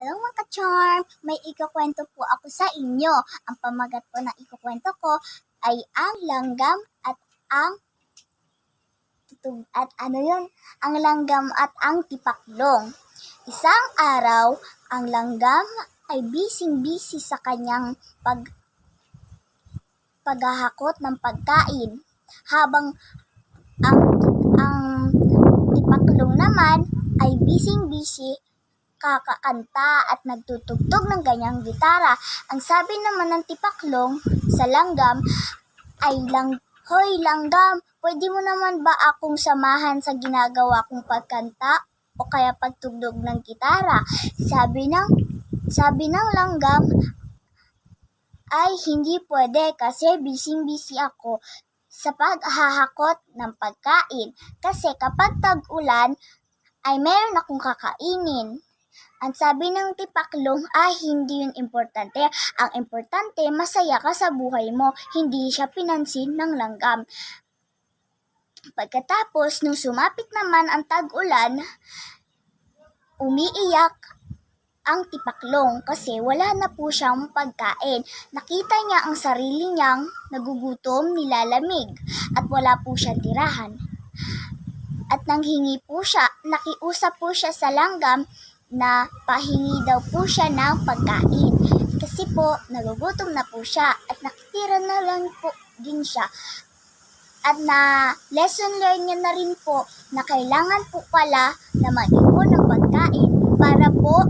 Hello mga ka-charm! May ikakwento po ako sa inyo. Ang pamagat po ng ikakwento ko ay ang langgam at ang tutug at ano yun? Ang langgam at ang tipaklong. Isang araw, ang langgam ay bising-busy sa kanyang pag paghahakot ng pagkain habang ang ang tipaklong naman ay bising-busy kakakanta at nagtutugtog ng ganyang gitara. Ang sabi naman ng tipaklong sa langgam ay lang Hoy langgam, pwede mo naman ba akong samahan sa ginagawa kong pagkanta o kaya pagtugtog ng gitara? Sabi ng sabi ng langgam ay hindi pwede kasi bising-busy ako sa paghahakot ng pagkain. Kasi kapag tag-ulan, ay meron akong kakainin. Ang sabi ng tipaklong, ay hindi yun importante. Ang importante, masaya ka sa buhay mo. Hindi siya pinansin ng langgam. Pagkatapos, nung sumapit naman ang tag-ulan, umiiyak ang tipaklong kasi wala na po siyang pagkain. Nakita niya ang sarili niyang nagugutom, nilalamig at wala po siyang tirahan. At nanghingi po siya, nakiusap po siya sa langgam na pahingi daw po siya ng pagkain. Kasi po, nagugutom na po siya at nakitira na lang po din siya. At na lesson learned niya na rin po na kailangan po pala na mag-ipon ng pagkain para po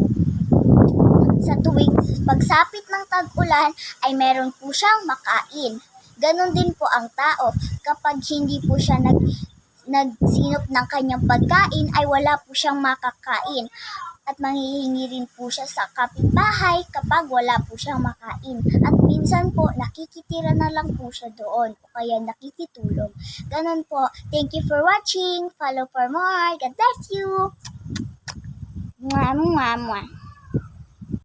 sa tuwing pagsapit ng tag-ulan ay meron po siyang makain. Ganon din po ang tao. Kapag hindi po siya nag, nagsinop ng kanyang pagkain ay wala po siyang makakain. At manghihingi rin po siya sa kapitbahay kapag wala po siyang makain. At minsan po nakikitira na lang po siya doon o kaya nakikitulog. Ganon po. Thank you for watching. Follow for more. God bless you. Mwah, mwah, mwah.